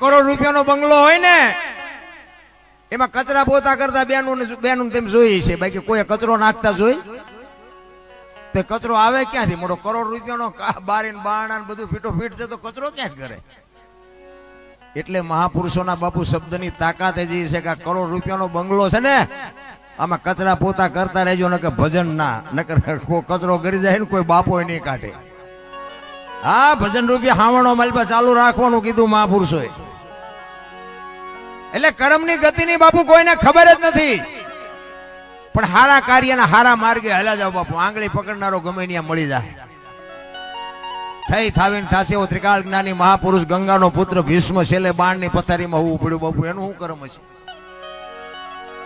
કરોડ રૂપિયાનો બંગલો હોય ને, એમાં કચરા પોતા કરતા બેનું બેનું તેમ જોઈએ છે. બાકી કોઈ કચરો નાખતા જોઈ? તે કચરો આવે ક્યાંથી? મોટો કરોડ રૂપિયાનો બારી બારણા બધું ફીટો ફીટ છે તો કચરો ક્યાં કરે? એટલે મહાપુરુષોના બાપુ શબ્દની તાકાત એ છે કે કરોડ રૂપિયાનો બંગલો છે ને, આમાં કચરા પોતા કરતા રહેજો, ને કે ભજન ના નકર કચરો કરી જાય ને કોઈ બાપો નહીં કાઢે. હા, ભજન રૂપિયા હાવણો માલપા ચાલુ રાખવાનું કીધું મહાપુરુષોએ. એટલે કર્મની ગતિની બાપુ કોઈને ખબર જ નથી. પણ હારા કાર્યના હારા માર્ગે હલા જાવ બાપુ. આંગળી પકડનારો ગમે મળી જાય. થઈ થાવીને થાશે એવો ત્રિકાળ જ્ઞાની મહાપુરુષ ગંગાનો પુત્ર ભીષ્મ છેલ્લે બાણની પથારીમાં હું પડ્યું બાપુ. એનું શું કર્મ છે?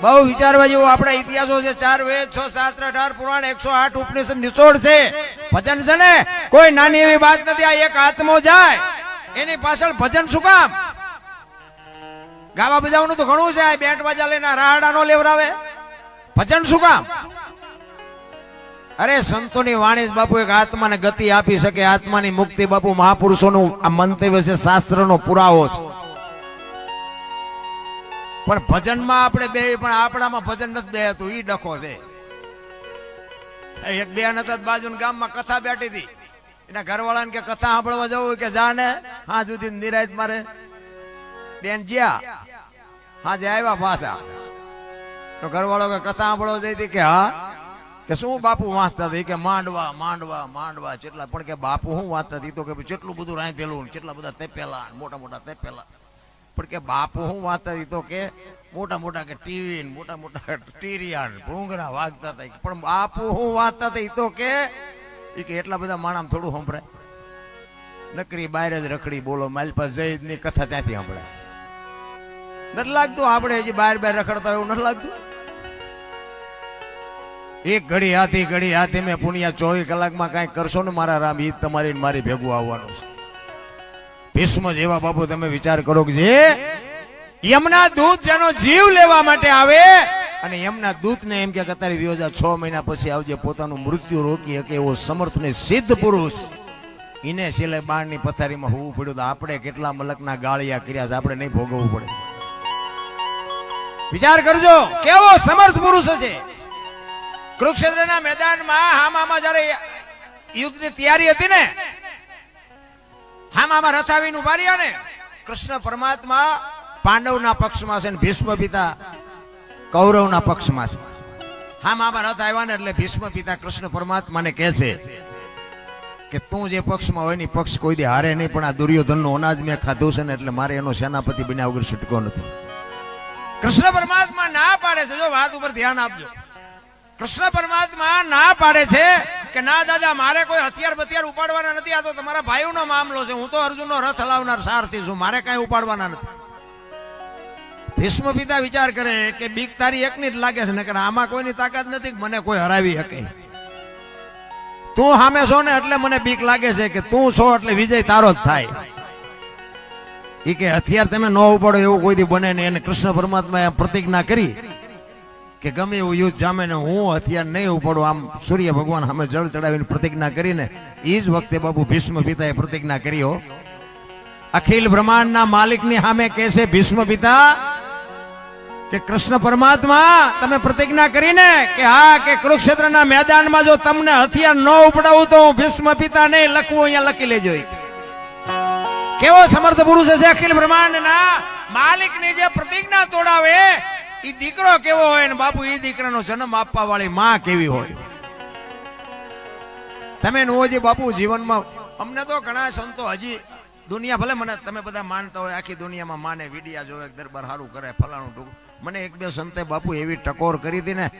બહુ વિચારવા જેવો આપણા ઇતિહાસો છે. ચાર વેદ, છ શાસ્ત્ર, અઢાર પુરાણ, એકસો આઠ ઉપનિષદ નિચોડ છે. ભજન છે ને? કોઈ નાની એવી વાત નથી. આ એક આત્મો જાય. એની પાછળ ભજન શું કામ? ગાવા બજાવવાનું તો ઘણું છે, આ બેન્ટ બાજા લઈને રાહડા નો લેવરાવે. ભજન શું કામ? અરે સંતોની વાણી બાપુ એક આત્માને ગતિ આપી શકે, આત્માની મુક્તિ બાપુ મહાપુરુષોનું આ મંતવ્ય છે, શાસ્ત્રનો પુરાવો છે. પણ ભજનમાં આપણે બે, પણ આપણામાં ભજન નથી બે હતું, ઈ ડખો છે. એક બે નતા બાજુ ગામમાં કથા બેઠી હતી. એના ઘરવાળાને કે કથા સાંભળવા જવું કે જા ને હા સુધી નિરાયત મારે બેન જ્યાં? હા જે આવ્યા પાછા. તો ઘરવાળો કે કથા સાંભળો જઈ કે, હા? કે શું બાપુ વાંચતા હતી? કે, માંડવા માંડવા માંડવા, જેટલા પણ કે, બાપુ શું વાંચતા હતી? તો કે જેટલું બધું રાંધેલું કેટલા બધા તેપેલા મોટા મોટા તેપેલા. પણ કે, બાપુ શું વાંચતા હતી? તો કે, મોટા મોટા કે ટીવી મોટા મોટા ટીરિયા ભૂંગરા વાગતા હતા. પણ બાપુ શું વાંચતા હતા? તો કે, ઈ કે, એટલા બધા માણામ થોડું સંભળાય. નકરી બહાર જ રખડી બોલો, મારી પાસે જઈ ની કથા ત્યાંથી સંભળાય. નથી લાગતું? આપણે હજી બહાર બાર રખડતા એવું નથી લાગતું? એક ઘડી હાથી ઘડી હાથી મેં પુણ્યા ચોવીસ કલાકમાં કાંઈ કરશો ને મારા રામ, ઈ તમારી મારી ભેગું આવવાનું છે. ભીષ્મ જેવા બાપુ તમે વિચાર કરો કે જે યમના દૂત જેનો જીવ લેવા માટે આવે અને યમના દૂતને એમ કે અત્યારે વિયોજા છ મહિના પછી આવજે, પોતાનું મૃત્યુ રોકી શકે એવો સમર્થ ને સિદ્ધ પુરુષ. એને સિલે બાણની પથારીમાં હોવું પડ્યું તો આપણે કેટલા મલકના ગાળિયા કર્યા છે, આપણે નહીં ભોગવવું પડે. વિચાર કરજો, કેવો સમર્થ પુરુષ છે કુરુક્ષેત્રના મેદાનમાં હામામાં જ્યારે યુદ્ધની તૈયારી હતી ને હામામાં રથ આવીને ઊભા રહ્યા ને, કૃષ્ણ પરમાત્મા પાંડવના પક્ષમાં છે ને ભીષ્મ પિતા કૌરવના પક્ષમાં છે. હામામાં રથ આવ્યા ને એટલે ભીષ્મ પિતા કૃષ્ણ પરમાત્માને કહે છે કે તું જે પક્ષમાં હોય ને પક્ષ કોઈ દે, હારે નહીં, પણ આ દુર્યોધનનું અનાજ મેં ખાધું છે ને એટલે મારે એનો સેનાપતિ બન્યા વગર છૂટકો નથી. કૃષ્ણ પરમાત્મા ના પાડે છે. જો વાત ઉપર ધ્યાન આપજો. કૃષ્ણ પરમાત્મા ના પાડે છે કે ના, દાદા, મારે કોઈ હથિયાર બથિયાર ઉપાડવાના નથી. આ તો તમારા ભાઈઓનો મામલો છે. હું તો અર્જુનનો રથ હલાવનાર સારથી છું. મારે કાંઈ ઉપાડવાના નથી. ભીષ્મ પિતા વિચાર કરે કે બીક તારી એકની જ લાગે છે. ને આમાં કોઈની તાકાત નથી મને કોઈ હરાવી શકે. તું સામે છો ને એટલે મને બીક લાગે છે કે તું છો એટલે વિજય તારો જ થાય. એ કે હથિયાર તમે ન ઉપાડો એવું કોઈ દી બને નહીં. અને કૃષ્ણ પરમાત્માએ પ્રતિજ્ઞા કરી કે ગમે એવું યુદ્ધ જામે ને હું હથિયાર નહીં ઉપાડું, આમ સૂર્ય ભગવાન સામે જળ ચડાવીને પ્રતિજ્ઞા કરીને એ જ વખતે બાબુ ભીષ્મ પિતાએ પ્રતિજ્ઞા કરી, હો. અખિલ બ્રહ્માંડના માલિકની સામે કહે છે ભીષ્મ પિતા, કે કૃષ્ણ પરમાત્મા, તમે પ્રતિજ્ઞા કરીને કે હા, કે કુરુક્ષેત્રના મેદાનમાં જો તમને હથિયાર ન ઉપડાવું તો હું ભીષ્મ પિતા નહીં લખવું અહીંયા લખી લેજો કેવો સમર્થ પુરુષ હશે અખિલ બ્રહ્માંડના? માલિકની જે પ્રતિજ્ઞા તોડાવે એ દીકરો કેવો હોય ને બાપુ એ દીકરાનો જન્મ આપવા વાળી માં કેવી હોય? તમે જે બાપુ જીવનમાં, અમને તો ઘણા સંતો હજી દુનિયા ભલે મને, તમે બધા માનતા હોય, આખી દુનિયામાં માને, વિડિયા જોવે, દરબાર સારું કરે, ફલાણું ટૂંક મને એક બે સંતે બાપુ એવી ટકોર કરી હતી ને,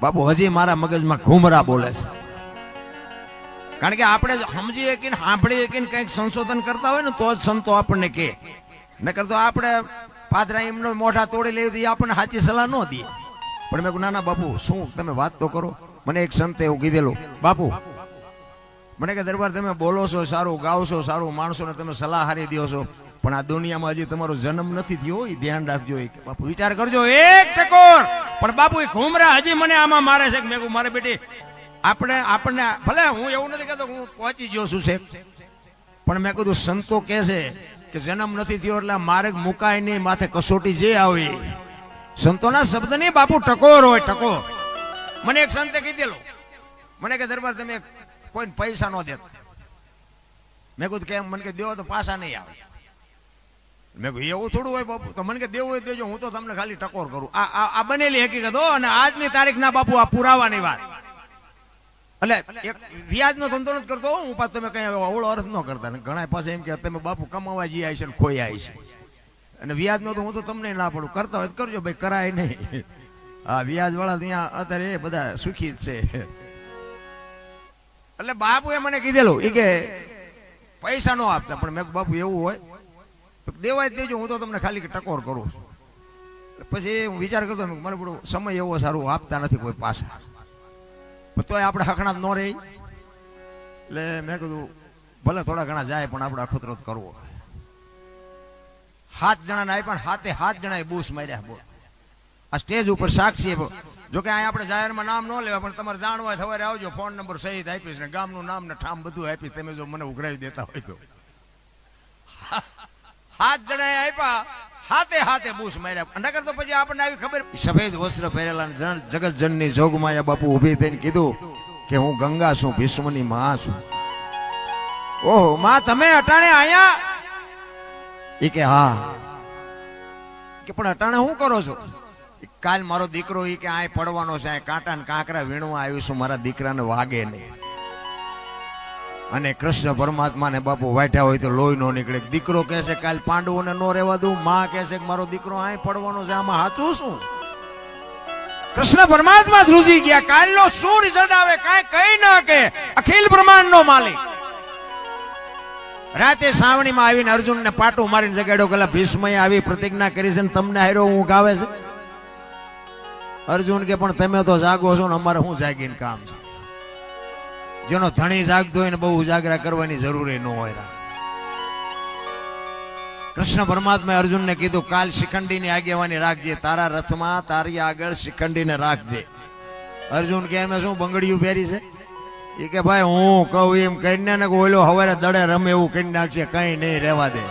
બાપુ હજી મારા મગજમાં ઘુમરા બોલે છે. કારણ કે આપણે સમજીએ કે સાંભળીએ કે કંઈક સંશોધન કરતા હોય ને, તો જ સંતો આપણને કે નકર તો આપણે પાદરા એમનો મોઢા તોડી લઈ દઈએ આપણને સાચી સલાહ ન દઈએ પણ મેં કીધું ના ના, બાપુ, શું? તમે વાત તો કરો. મને એક સંતે એવું કીધેલું, બાપુ, મને કે દરબાર, તમે બોલો છો, સારું ગાઓ છો સારું માણસો ને તમે સલાહ હારી દો છો. પણ આ દુનિયામાં હજી તમારો જન્મ નથી થયો, એ ધ્યાન રાખજો એક. બાપુ, વિચાર કરજો, એક ટકોર પણ બાપુ એ ઘુમરા હજી મને આમાં મારે છે મેં મારે બેટી આપણે, આપણને, ભલે હું એવું નથી કહેતો હું પહોંચી ગયો છું સાહેબ. પણ મેં કીધું, સંતો કહે છે કે જન્મ નથી થયો એટલે માર્ગ મુકાય નહીં, માથે કસોટી જે આવી. સંતોના શબ્દ નહીં બાપુ ટકોર હોય, ટકોર. મને એક સંતે કીધેલું. મને કે, દરબાર, તમે કોઈને પૈસા નો દેતા મેં કીધું, કેમ? મને કે, દેવો તો પાછા નહીં આવે. મેં કીધું, એવું થોડું હોય બાપુ, તો મને કે, દેવું હોય દેજો, હું તો તમને ખાલી ટકોર કરું. આ- આ બનેલી હકીકત હો, અને આજની તારીખના બાપુ આ પુરાવાની વાત. એટલે એક વ્યાજનો ધંધો નથી કરતો હું. પાછું તમે કઈ અવળો અર્થ ન કરતા. ને ઘણા પાસે એમ કે તમે બાપુ કમાવા જઈ આવી છે ને ખોઈ આવી છે અને વ્યાજનો તો હું તો તમને ના પડું. કરતા હોય કરજો ભાઈ, કરાય નહીં. આ વ્યાજ વાળા ત્યાં અત્યારે એ બધા સુખી છે. એટલે બાપુએ મને કીધેલું એ કે પૈસા નો આપતા, પણ મેં બાપુ, એવું હોય તો દેવાય દેજો, હું તો તમને ખાલી ટકોર કરું પછી હું વિચાર કરતો મને બધું સમય એવો સારું આપતા નથી કોઈ પણ તોય આપણે હકણા ન રહી. એટલે મેં કીધું, ભલે થોડા ઘણા જાય, પણ આપણે અખતરો કરવો. હાથ જણાને આપ્યા પણ હાથે હાથ જણાએ બૂસ માર્યા બોલ. આ સ્ટેજ ઉપર સાક્ષી છે. જો કે અહીંયા આપણે જાહેરમાં નામ ન લેવા પણ તમારે જાણવું હોય સવારે આવજો, ફોન નંબર સહિત આપીશ ને ગામનું નામ ને ઠામ બધું આપીશ. તમે જો મને ઉઘરાવી દેતા હોય તો. હાથ જણાએ આપ્યા. હાથે હાથે બૂસ માર્યા. નકર તો પછી આપણને આવી ખબર સફેદ વસ્ત્ર પહેરેલા જગત જનની જોગમાયા બાપુ ઊભી થઈને કીધું કે હું ગંગા છું, ભીષ્મની માં છું. ઓહો, માં, તમે અટાણે આયા? એ કે, હા. કે, પણ અટાણે શું કરો છો? કાલ મારો દીકરો એ કે, આય પડવાનો છે કાંટા ને કાંકરા વીણવા આવ્યું છું, મારા દીકરાને વાગે નહીં. અને કૃષ્ણ પરમાત્મા ને બાપુ વાટ્યા હોય તો લોહી નો નીકળે. દીકરો કહે છે, કાલ પાંડવોને નો રહેવા દઉં. માં કહે છે કે, મારો દીકરો અહીં પડવાનો છે, આમાં સાચું શું? કૃષ્ણ પરમાત્મા ધ્રુજી ગયા. કાલનો શું રિઝલ્ટ આવે કાંઈ કઈ ના કે. અખિલ બ્રહ્માંડનો માલિક. રાતે સાવણીમાં આવીને અર્જુનને પાટું મારીને જગાડ્યો. પેલા ભીષ્મએ આવી પ્રતિજ્ઞા કરી છે ને તમને હાર્યો હું ગાવે છે? અર્જુન કે, પણ તમે તો જાગો છો ને, અમારે શું જાગીને કામ છે? જેનો ધણી જાગતો હોય બહુ ઉજાગરા કરવાની જરૂર ન હોય કૃષ્ણ પરમાત્માએ અર્જુનને કીધું, કાલ શિખંડીની આગેવાની રાખજે, તારા રથમાં તારી આગળ શિખંડીને રાખજે. અર્જુન કે, એમ શું બંગડીયું પહેરી છે? એ કે, ભાઈ, હું કહું એમ કરીને ને ઓલો હવારે દડે રમે એવું કરી નાખશે કઈ નહીં રહેવા દે.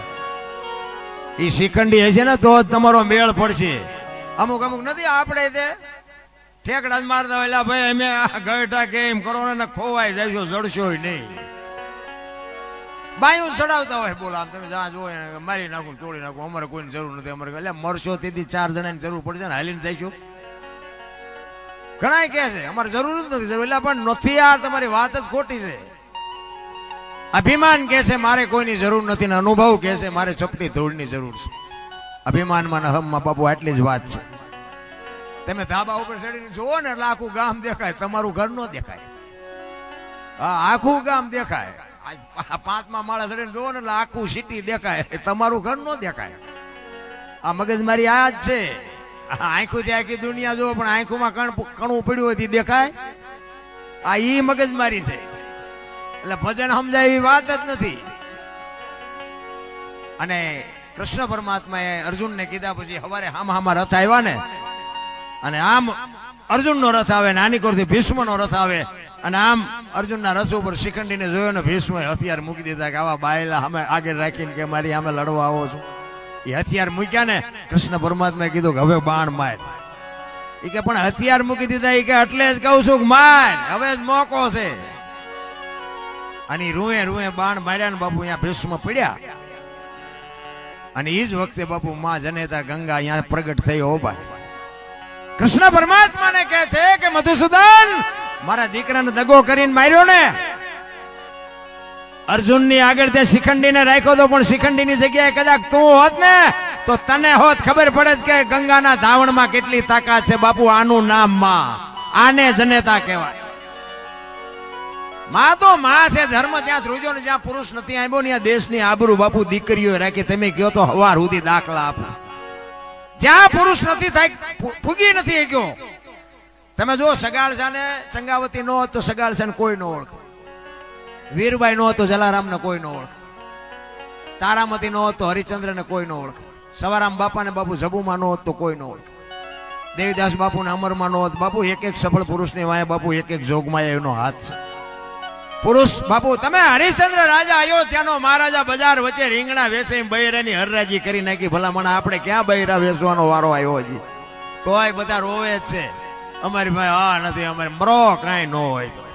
એ શિખંડી હશે ને તો જ તમારો મેળ પડશે. અમુક અમુક નથી, આપણે તે ઠેકડા મારતા હોય ભાઈ અમે આ ગયટા કે એમ કરો જડશો નહીં. બાયું ચડાવતા હોય, બોલા તમે જ્યાં એને મારી નાખું તોડી નાખું, અમારે કોઈની જરૂર નથી, અમારે એટલે મરશો તેથી ચાર જણાની જરૂર પડશે ને હાલીને જઈશું. ઘણા કહે છે, અમારે જરૂર જ નથી એટલે પણ નથી આ તમારી વાત જ ખોટી છે. અભિમાન કહે છે, મારે કોઈની જરૂર નથી ને અનુભવ કહે છે, મારે ચપટી ધૂળની જરૂર છે. અભિમાનમાં ને હમમાં બાપુ, આટલી જ વાત છે. તમે ધાબા ઉપર ચડીને જુઓ ને એટલે આખું ગામ દેખાય, તમારું ઘર ન દેખાય. આખું ગામ દેખાય. પાંચમા માળા ચડીને જુઓ ને એટલે આખું સિટી દેખાય. તમારું ઘર ન દેખાય. આ મગજમારી આ જ છે. આંખું આખી દુનિયા જુઓ, પણ આંખોમાં કણ કણું પડ્યું હોય દેખાય. આ ઈ મગજમારી છે. એટલે ભજન સમજાય એવી વાત જ નથી. અને કૃષ્ણ પરમાત્માએ અર્જુનને કીધા પછી હવારે હામ હામા રથ આવ્યા ને અને આમ અર્જુનનો રથ આવે, નાની કોરથી ભીષ્મનો રથ આવે. અને આમ અર્જુનના રથ ઉપર શિખંડીને જોયો ને ભીષ્મએ હથિયાર મૂકી દીધા કે આવા બાયલા અમે આગળ રાખીને કે મારી અમે લડવા આવો છું. એ હથિયાર મૂક્યા ને કૃષ્ણ પરમાત્માએ કીધું કે હવે બાણ માર. એ કે પણ હથિયાર મૂકી દીધા એ કે એટલે જ કહું છું માર. હવે જ મોકો છે. અને રૂએ રૂએ બાણ માર્યા ને બાપુ અહીંયા ભીષ્મ પડ્યા. અને એ જ વખતે બાપુ માં જનેતા ગંગા અહીંયા પ્રગટ થઈ, હો ભાઈ. કૃષ્ણ પરમાત્માને કહે છે કે મધુસૂદન, મારા દીકરાને દગો કરીને માર્યો ને. અર્જુનની આગળ તે શિખંડીને રાખ્યો તો પણ શિખંડીની જગ્યાએ કદાચ તું હોત ને, તો તને હોત ખબર પડે કે ગંગાના ધાવણમાં કેટલી તાકાત છે. બાપુ, આનું નામમાં. આને જનેતા કહેવાય. માં તો માં છે, ધર્મ જ્યાં ધ્રુજો ને જ્યાં પુરુષ નથી આવ્યો ને દેશની આબરૂ બાપુ દીકરીઓ રાખી. તમે કહો તો હવાર સુધી દાખલા આપો. જ્યાં પુરુષ નથી થાય ફૂગી નથી ગયો તમે જો સગાળ ને ચંગાવતી નો હોત તો સગાળ ને કોઈ નો ઓળખ. વીરબાઈ નો હોત જલારામ ને કોઈ નો ઓળખ. તારામતી નો હોત તો હરિચંદ્ર ને કોઈ નો ઓળખ. સવારામ બાપા ને બાપુ જબુમાં નો હોત તો કોઈ નો ઓળખ. દેવીદાસ બાપુ ને અમરમાં નો હોત બાપુ એક એક સફળ પુરુષની વાય બાપુ એક એક જોગમાં એનો હાથ છે. પુરુષ બાપુ, તમે હરિશ્ચંદ્ર રાજા અયોધ્યાનો મહારાજા બજાર વચ્ચે રીંગણા વેચી બૈરાની હરરાજી કરી નાખી. ભલામણ, આપણે ક્યાં બૈરા વેચવાનો વારો આવ્યો હજી? તોય બધા રોવે જ છે. અમારી ભાઈ હા નથી, અમારે મરો કાંઈ ન હોય તો.